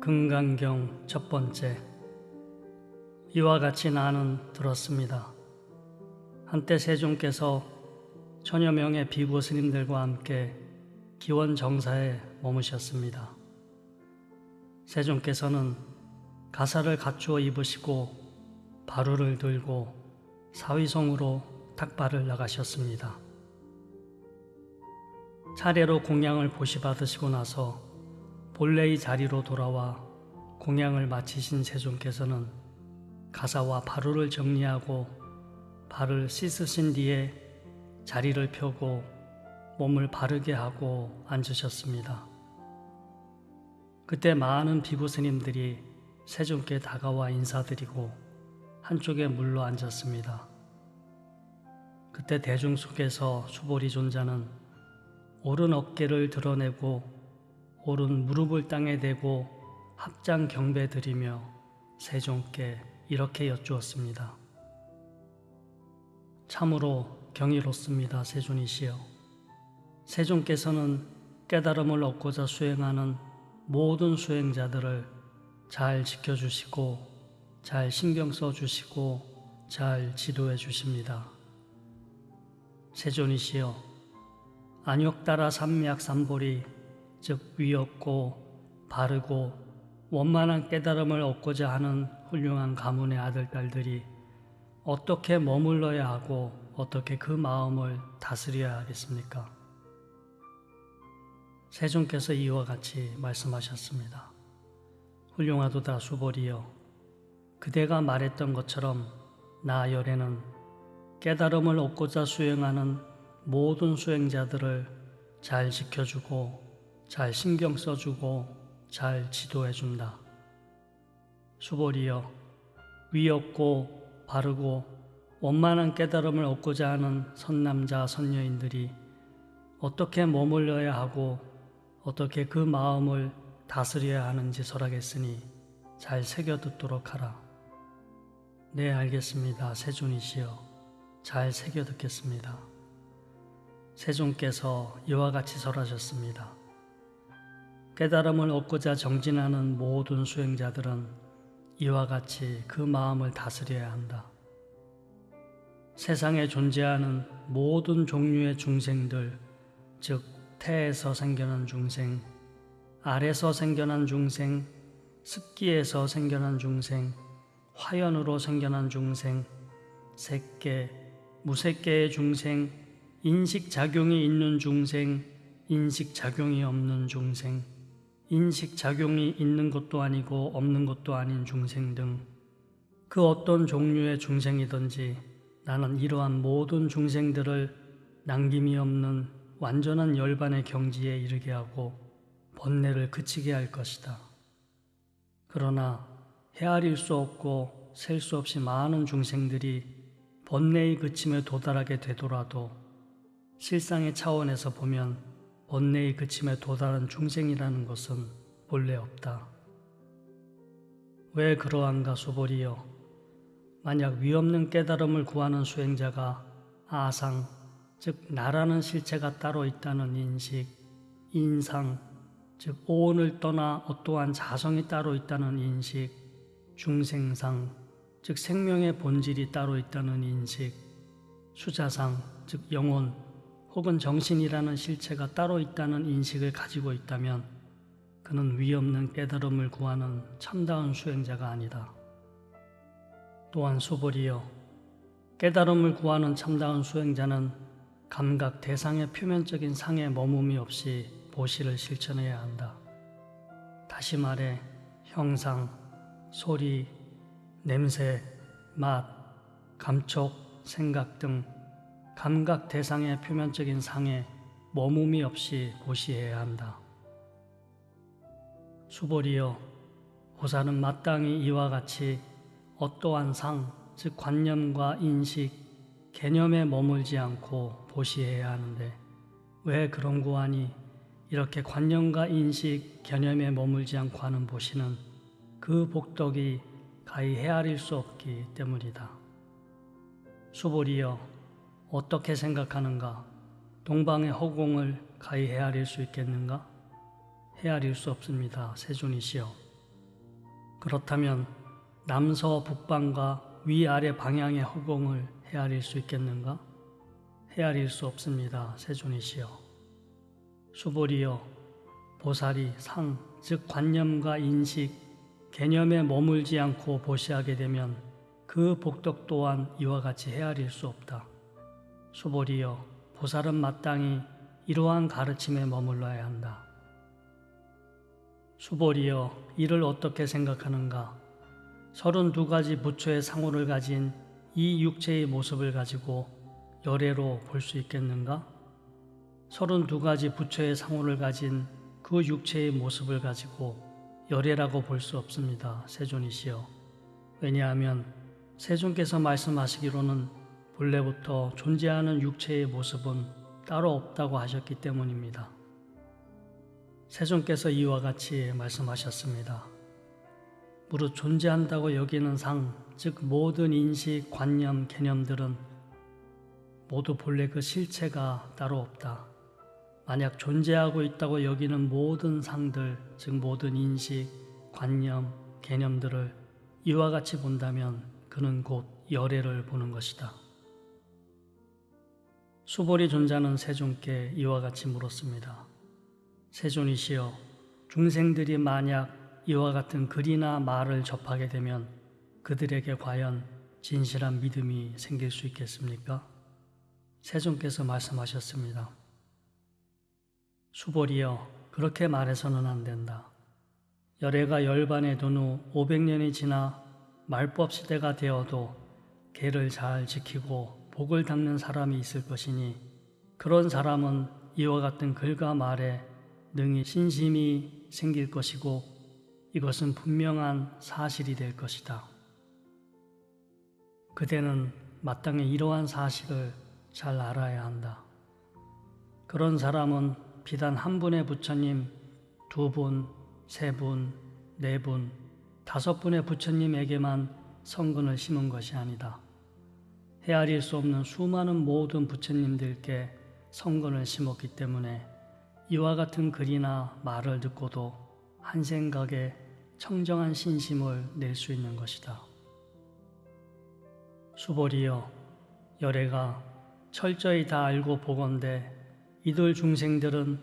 금강경 첫 번째 이와 같이 나는 들었습니다. 한때 세종께서 천여 명의 비구 스님들과 함께 기원 정사에 머무셨습니다. 세종께서는 가사를 갖추어 입으시고 바루를 들고 사위성으로 탁발을 나가셨습니다. 차례로 공양을 보시받으시고 나서 본래의 자리로 돌아와 공양을 마치신 세종께서는 가사와 바루를 정리하고 발을 씻으신 뒤에 자리를 펴고 몸을 바르게 하고 앉으셨습니다. 그때 많은 비구 스님들이 세종께 다가와 인사드리고 한쪽에 물러 앉았습니다. 그때 대중 속에서 수보리 존자는 오른 어깨를 드러내고 오른 무릎을 땅에 대고 합장 경배 드리며 세종께 이렇게 여쭈었습니다. 참으로 경이롭습니다, 세존이시여. 세종께서는 깨달음을 얻고자 수행하는 모든 수행자들을 잘 지켜주시고, 잘 신경 써주시고, 잘 지도해 주십니다. 세존이시여, 안욕따라 삼약 삼보리, 즉 위없고 바르고 원만한 깨달음을 얻고자 하는 훌륭한 가문의 아들, 딸들이 어떻게 머물러야 하고 어떻게 그 마음을 다스려야 하겠습니까? 세종께서 이와 같이 말씀하셨습니다. 훌륭하도다 수보리여 그대가 말했던 것처럼 나 열에는 깨달음을 얻고자 수행하는 모든 수행자들을 잘 지켜주고 잘 신경 써주고 잘 지도해준다. 수보리여 위없고 바르고 원만한 깨달음을 얻고자 하는 선남자 선녀인들이 어떻게 머물러야 하고 어떻게 그 마음을 다스려야 하는지 설하겠으니 잘 새겨 듣도록 하라. 네 알겠습니다. 세존이시여 잘 새겨 듣겠습니다. 세존께서 이와 같이 설하셨습니다. 깨달음을 얻고자 정진하는 모든 수행자들은 이와 같이 그 마음을 다스려야 한다. 세상에 존재하는 모든 종류의 중생들, 즉 태에서 생겨난 중생, 알에서 생겨난 중생, 습기에서 생겨난 중생, 화연으로 생겨난 중생, 색계, 무색계의 중생, 인식작용이 있는 중생, 인식작용이 없는 중생, 인식작용이 있는 것도 아니고 없는 것도 아닌 중생 등 그 어떤 종류의 중생이든지 나는 이러한 모든 중생들을 남김이 없는 완전한 열반의 경지에 이르게 하고 번뇌를 그치게 할 것이다. 그러나 헤아릴 수 없고 셀 수 없이 많은 중생들이 번뇌의 그침에 도달하게 되더라도 실상의 차원에서 보면 번뇌의 그침에 도달한 중생이라는 것은 본래 없다. 왜 그러한가 수보리여 만약 위없는 깨달음을 구하는 수행자가 아상, 즉 나라는 실체가 따로 있다는 인식, 인상, 즉 오온을 떠나 어떠한 자성이 따로 있다는 인식, 중생상, 즉 생명의 본질이 따로 있다는 인식, 수자상, 즉 영혼 혹은 정신이라는 실체가 따로 있다는 인식을 가지고 있다면 그는 위없는 깨달음을 구하는 참다운 수행자가 아니다. 또한 수보리여 깨달음을 구하는 참다운 수행자는 감각 대상의 표면적인 상에 머금이 없이 보시를 실천해야 한다. 다시 말해 형상, 소리, 냄새, 맛, 감촉, 생각 등 감각 대상의 표면적인 상에 머금이 없이 보시해야 한다. 수보리여 보살은 마땅히 이와 같이 어떠한 상, 즉 관념과 인식, 개념에 머물지 않고 보시해야 하는데 왜 그런 고 하니 이렇게 관념과 인식, 개념에 머물지 않고 하는 보시는 그 복덕이 가히 헤아릴 수 없기 때문이다. 수보리여 어떻게 생각하는가? 동방의 허공을 가히 헤아릴 수 있겠는가? 헤아릴 수 없습니다. 세존이시여. 그렇다면 남서 북방과 위아래 방향의 허공을 헤아릴 수 있겠는가? 헤아릴 수 없습니다. 세존이시여. 수보리여 보살이 상, 즉 관념과 인식, 개념에 머물지 않고 보시하게 되면 그 복덕 또한 이와 같이 헤아릴 수 없다. 수보리여 보살은 마땅히 이러한 가르침에 머물러야 한다. 수보리여 이를 어떻게 생각하는가? 서른 두 가지 부처의 상호를 가진 이 육체의 모습을 가지고 열애로 볼 수 있겠는가? 서른 두 가지 부처의 상호를 가진 그 육체의 모습을 가지고 열애라고 볼 수 없습니다. 세존이시여. 왜냐하면 세존께서 말씀하시기로는 본래부터 존재하는 육체의 모습은 따로 없다고 하셨기 때문입니다. 세존께서 이와 같이 말씀하셨습니다. 무릇 존재한다고 여기는 상, 즉 모든 인식, 관념, 개념들은 모두 본래 그 실체가 따로 없다. 만약 존재하고 있다고 여기는 모든 상들, 즉 모든 인식, 관념, 개념들을 이와 같이 본다면 그는 곧 열애를 보는 것이다. 수보리 존자는 세존께 이와 같이 물었습니다. 세존이시여, 중생들이 만약 이와 같은 글이나 말을 접하게 되면 그들에게 과연 진실한 믿음이 생길 수 있겠습니까? 세존께서 말씀하셨습니다. 수보리여, 그렇게 말해서는 안 된다. 열애가 열반에 둔후 500년이 지나 말법 시대가 되어도 개를 잘 지키고 복을 닦는 사람이 있을 것이니 그런 사람은 이와 같은 글과 말에 능히 신심이 생길 것이고 이것은 분명한 사실이 될 것이다. 그대는 마땅히 이러한 사실을 잘 알아야 한다. 그런 사람은 비단 한 분의 부처님, 두 분, 세 분, 네 분, 다섯 분의 부처님에게만 성근을 심은 것이 아니다. 헤아릴 수 없는 수많은 모든 부처님들께 성근을 심었기 때문에 이와 같은 글이나 말을 듣고도 한 생각에 청정한 신심을 낼 수 있는 것이다. 수보리여, 열애가 철저히 다 알고 보건대 이들 중생들은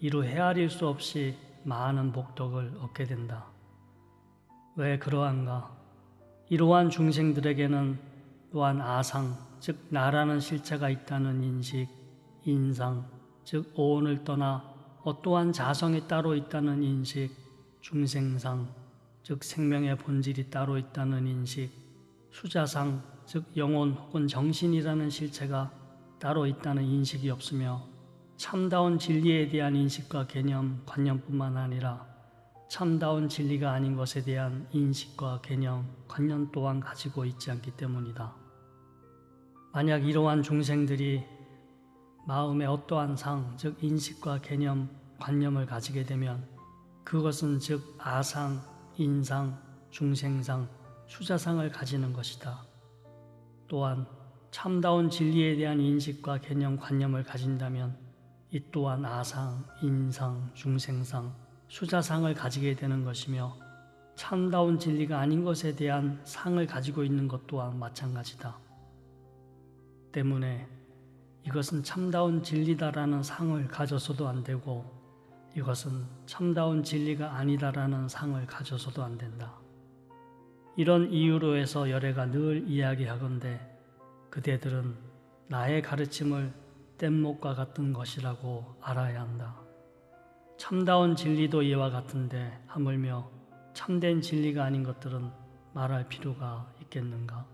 이루 헤아릴 수 없이 많은 복덕을 얻게 된다. 왜 그러한가? 이러한 중생들에게는 또한 아상, 즉 나라는 실체가 있다는 인식, 인상, 즉 오온을 떠나 어떠한 자성이 따로 있다는 인식, 중생상, 즉 생명의 본질이 따로 있다는 인식, 수자상, 즉 영혼 혹은 정신이라는 실체가 따로 있다는 인식이 없으며 참다운 진리에 대한 인식과 개념, 관념뿐만 아니라 참다운 진리가 아닌 것에 대한 인식과 개념, 관념 또한 가지고 있지 않기 때문이다. 만약 이러한 중생들이 마음의 어떠한 상, 즉 인식과 개념, 관념을 가지게 되면 그것은 즉 아상, 인상, 중생상, 수자상을 가지는 것이다. 또한 참다운 진리에 대한 인식과 개념, 관념을 가진다면 이 또한 아상, 인상, 중생상, 수자상을 가지게 되는 것이며 참다운 진리가 아닌 것에 대한 상을 가지고 있는 것 또한 마찬가지다. 때문에 이것은 참다운 진리다라는 상을 가져서도 안 되고 이것은 참다운 진리가 아니다라는 상을 가져서도 안 된다. 이런 이유로 해서 열애가 늘 이야기하건대 그대들은 나의 가르침을 뗏목과 같은 것이라고 알아야 한다. 참다운 진리도 이와 같은데 하물며 참된 진리가 아닌 것들은 말할 필요가 있겠는가?